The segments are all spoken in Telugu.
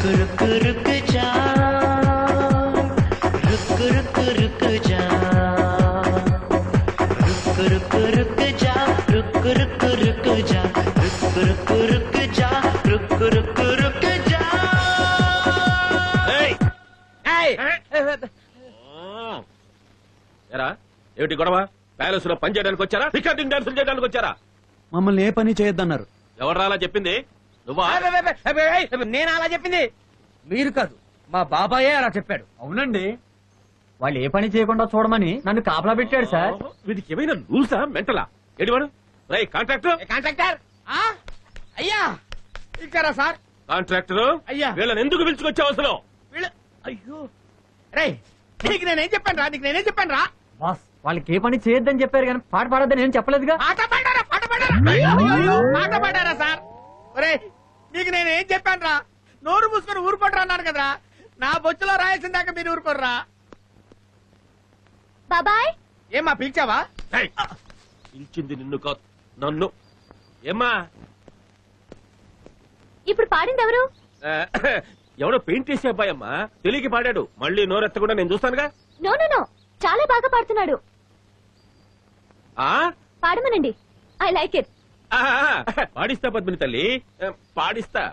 रुक रुक रुक जा रुक रुक रुक जा रुक रुक रुक जा रुक रुक रुक जा रुक रुक रुक जा रुक रुक रुक जा ఏయ్! ఎరా ఏమిటి గొడవ ప్యాలెస్ లో పని చేయడానికి వచ్చారా రికార్డింగ్ డాన్సులు చేయడానికి వచ్చారా మమ్మల్ని ఏ పని చేయొద్దన్నారు ఎవరు అలా చెప్పింది నువ్వా? నేను అలా చెప్పింది. మీరు కాదు మా బాబాయే అలా చెప్పాడు. అవునండి. వాళ్ళు ఏ పని చేయకుండా చూడమని నన్ను కాపలా పెట్టాడు సార్. వీడికి ఏమైనా రూల్సా మెంటలా? ఎడివాడు రై కాంట్రాక్టర్. కాంట్రాక్టర్? ఆ? అయ్యా ఇచ్చారా సార్? కాంట్రాక్టర్? అయ్యా. వీళ్ళని ఎందుకు పిలుచుకొచ్చావు అసలు? వీళ్ళు అయ్యో. రే నీకు నేనేం చెప్పాను రా నీకు నేనేం చెప్పాను రా బాస్ వాళ్ళకి ఏ పని చేయొద్దని చెప్పారు కానీ పాట పాడొద్దని ఏం చెప్పలేదుగా? పాట పాడారా పాట పాడారా? పాట పాడారా సార్? ఒరే నీకు నేనేం చెప్పాను రా నోరు మూసుకొని ఊరుకోటరా అన్నాను కదరా. నా బొచ్చులో రాయాల్సిన దాకా మీరు ఊరుకోర్రా. బాబాయ్? ఏమ్మా పిలిచావా? ఏయ్! పిలిచింది నిన్ను కాదు నన్ను. ఏమ్మా? ఇప్పుడు పాడింది ఎవరు ఎవడో పెయింట్ చేసే అబ్బాయి అమ్మా తెలియకి పాడాడు. మళ్ళీ నోరెత్తకుండా నేను చూస్తానుగా? No no no. చాలా బాగా పాడుతున్నాడు. ఆ? పాడమనండి. I like it. పాడిస్తా పద్మిని తల్లి. పాడిస్తా.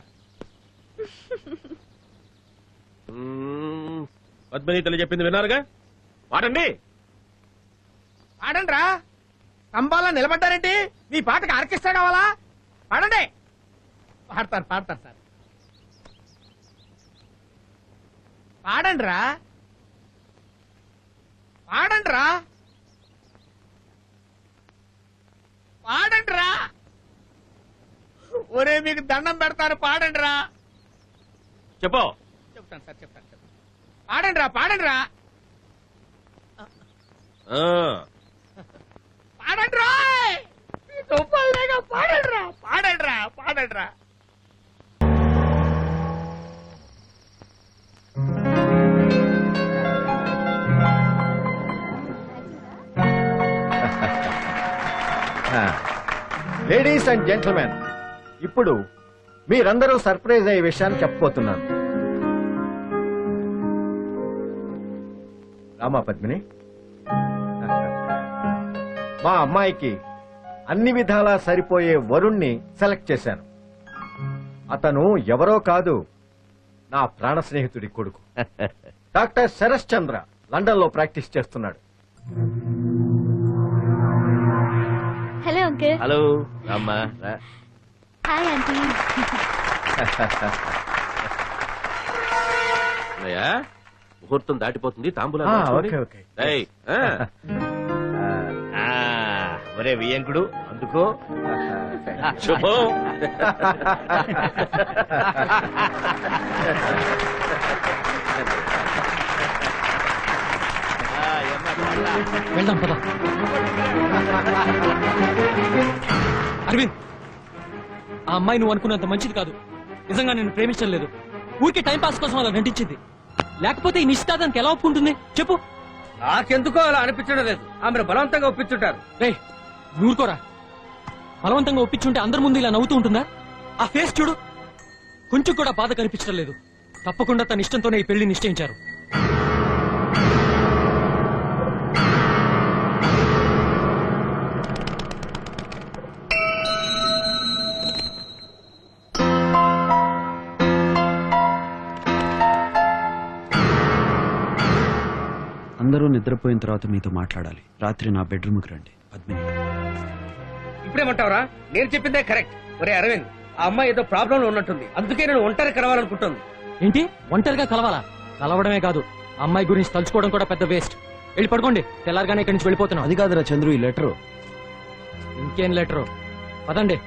పద్మిని తల్లి చెప్పింది విన్నారుగా? పాడండి. పాడండి రా స్తంభాల్లో నిలబడ్డారేంటి? మీ పాటకి ఆర్కెస్ట్రా కావాలా? పాడండి. పాడతారు పాడతారు సార్. పాడండి రా పాడండి రా పాడండి రా ఒరే మీకు దండం పెడతాను పాడండి రా చెప్పు. చెప్తాను సార్ చెప్తాను చెప్తాను. పాడండి రా పాడండి రా ఆ, పాడండి రా పాడండి రా పాడండి రా పాడండి రా లేడీస్ అండ్ జెంట్మెన్ ఇప్పుడు మీరందరూ సర్ప్రైజ్ అయ్యే విషయాన్ని చెప్పబోతున్నాను. రామా పద్మిని. మా అమ్మాయికి అన్ని విధాలా సరిపోయే వరుణ్ణి సెలెక్ట్ చేశాను. అతను ఎవరో కాదు నా ప్రాణ స్నేహితుడి కొడుకు. డాక్టర్ శరత్ చంద్ర లండన్లో ప్రాక్టీస్ చేస్తున్నాడు. Hello uncle. హలో రామ్మా. రా. హాయ్ ఆంటీ అన్నయ్య, ముహూర్తం దాటిపోతుంది తాంబూలా ఆ, ఓకే, ఓకే. ఒరే వియంకుడు అందుకో. శుభం. వెళ్దాం పద. అరవింద్ ఆ అమ్మాయి నువ్వు అనుకున్నంత మంచిది కాదు. నిజంగా నేను ప్రేమించడం లేదు. ఊరికే టైం పాస్ కోసం అలా నటించింది. లేకపోతే ఈ నిశ్చితార్థానికి ఎలా ఒప్పుకుంటుంది? చెప్పు. నాకెందుకో అలా అనిపించడం లేదు. ఆమెను బలవంతంగా ఒప్పించుంటారు. రే నూరుకోరా. బలవంతంగా ఒప్పించుంటే అందరి ముందు ఇలా నవ్వుతూ ఉంటుందా? ఆ ఫేస్ చూడు. కొంచెం కూడా బాధ కనిపించడం లేదు. తప్పకుండా తన ఇష్టంతోనే ఈ పెళ్ళి నిశ్చయించారు. అందరూ నిద్రపోయిన తర్వాత మీతో మాట్లాడాలి. రాత్రి నా బెడ్రూమ్కి రండి. పద్మిని ఇప్పుడేమంటావరా నేను చెప్పిందే కరెక్ట్. ఒరే అరవింద్ ఆ అమ్మాయి ఏదో ప్రాబ్లం ఉన్నట్టుంది. అందుకే నేను ఒంటరి కలవాలనుకుంటుంది. ఏంటి? ఒంటరిగా కలవాలా? కలవడమే కాదు. ఆ అమ్మాయి గురించి తలుచుకోవడం కూడా పెద్ద వేస్ట్. వెళ్ళి పడుకోండి. తెల్లారగానే ఇక్కడి నుంచి వెళ్ళిపోతున్నాం. అది కాదురా చంద్రు ఈ లెటరు. ఇంకేం లెటరు? పదండి.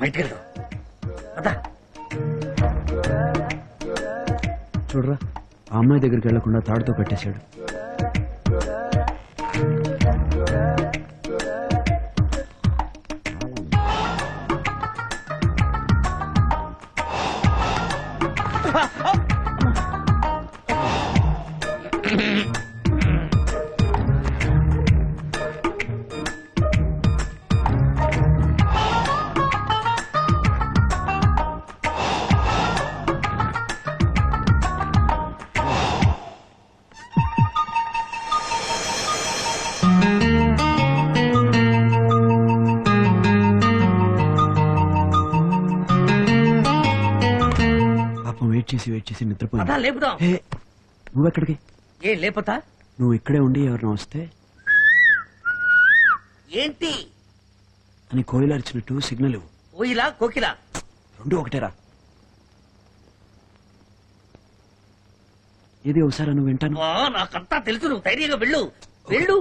బయటికి వెళ్దాం చూడరా ఆ అమ్మాయి దగ్గరికి వెళ్ళకుండా తాడుతో కట్టేశాడు చేసి వెయిట్ చేసి నిద్రపోయింది లేపుదాం. ఏ, నువ్వెక్కడికి? ఏం లేపతా? నువ్వు ఇక్కడే ఉండి ఎవరిని వస్తే ఏంటి? అని కోయిల అరిచినట్టు సిగ్నల్ ఇవ్వు. కోయిలా కోకిలా? రెండు ఒకటేరా. ఏది ఒకసారి నువ్వు వింటాను? నాకంతా తెలుసు. నువ్వు ధైర్యంగా వెళ్ళు. వెళ్ళు.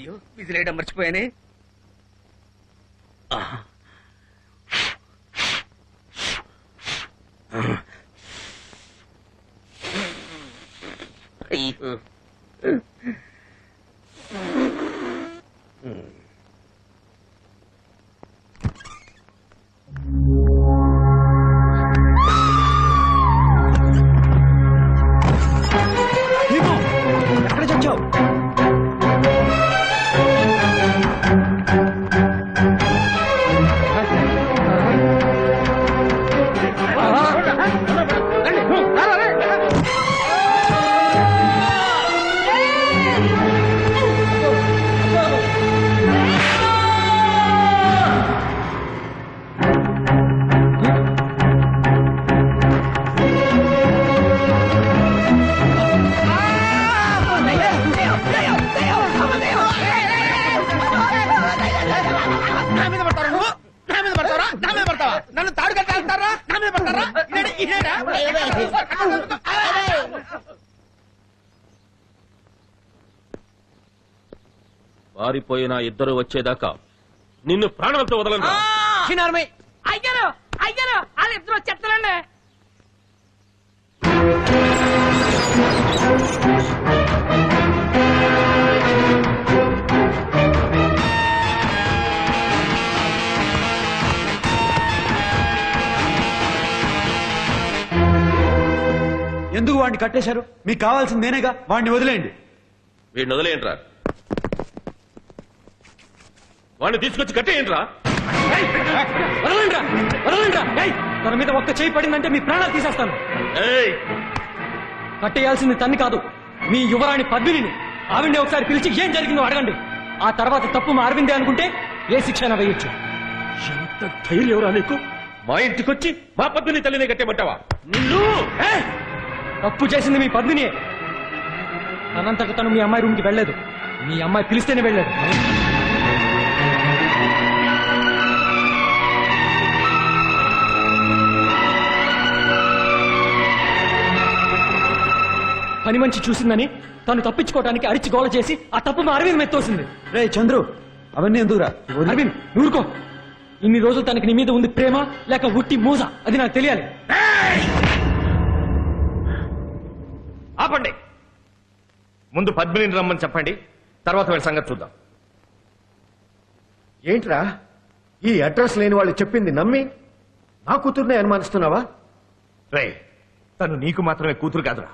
అయ్యో విజిలేయడం మర్చిపోయానే. అయ్యో. నా మీద పడతారా నువ్వు? నా మీద పడతారా నా మీద పడతావా? నన్ను తాడు కట్టాలంటారా నా మీద పడతారా? ఇదేనా? ఇదేనా? పారిపోయిన ఇద్దరు వచ్చేదాకా నిన్ను ప్రాణాలతో వదలను అయ్యారు అయ్యారు వాళ్ళు ఇద్దరు వచ్చేస్తారండి. ఎందుకు వాడిని కట్టేశారు? మీకు కావాల్సింది నేనేగా? వాడిని వదిలేయండి. వీడిని వదిలేయంట్రా వాడిని తీసుకొచ్చి కట్టేయంట్రా వదలండ్రా! వదలండ్రా! ఏయ్, తన మీద ఒక్క చేయి పడిందంటే మీ ప్రాణాలు తీసేస్తాను. ఏయ్! కట్టేయాల్సింది తన్ని కాదు మీ యువరాణి పద్మినిని. ఆవిడ్ని ఒకసారి పిలిచి ఏం జరిగిందో అడగండి. ఆ తర్వాత తప్పు మా అరవిందే అనుకుంటే ఏ శిక్ష అయినా వేయొచ్చు. ఎంత ధైర్యం ఎవరా నీకు? మా ఇంటికొచ్చి మా పద్మిని తల్లిని కట్టేమంటావా నిన్ను! తప్పు చేసింది మీ పద్మిని. తనంతట తను మీ అమ్మాయి రూమ్కి వెళ్ళలేదు మీ అమ్మాయి పిలిస్తేనే వెళ్ళలేదు పని మంచి చూసిందని తను తప్పించుకోవడానికి అరిచి గోల చేసి ఆ తప్పు మా అరవింద్ మెత్తోసింది రే చంద్రు అవన్నీ ఎందుకురా. అరవింద్ నూరుకో. ఇన్ని రోజులు తనకి నీ మీద ఉంది ప్రేమ లేక ఉట్టి మూజ అది నాకు తెలియాలి. ముందు పద్మిని రమ్మని చెప్పండి. తర్వాత వీళ్ళ సంగతి చూద్దాం. ఏంట్రా? ఈ అడ్రస్ లేని వాళ్ళు చెప్పింది నమ్మి? నా కూతుర్నే అనుమానిస్తున్నావా? రే తను నీకు మాత్రమే కూతురు కాదురా.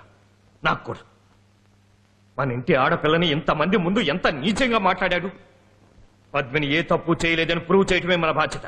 నాకు కూడా. మన ఇంటి ఆడపిల్లని ఇంతమంది ముందు ఎంత నీచంగా మాట్లాడాడు? పద్మిని ఏ తప్పు చేయలేదని ప్రూవ్ చేయటమే మన బాధ్యత.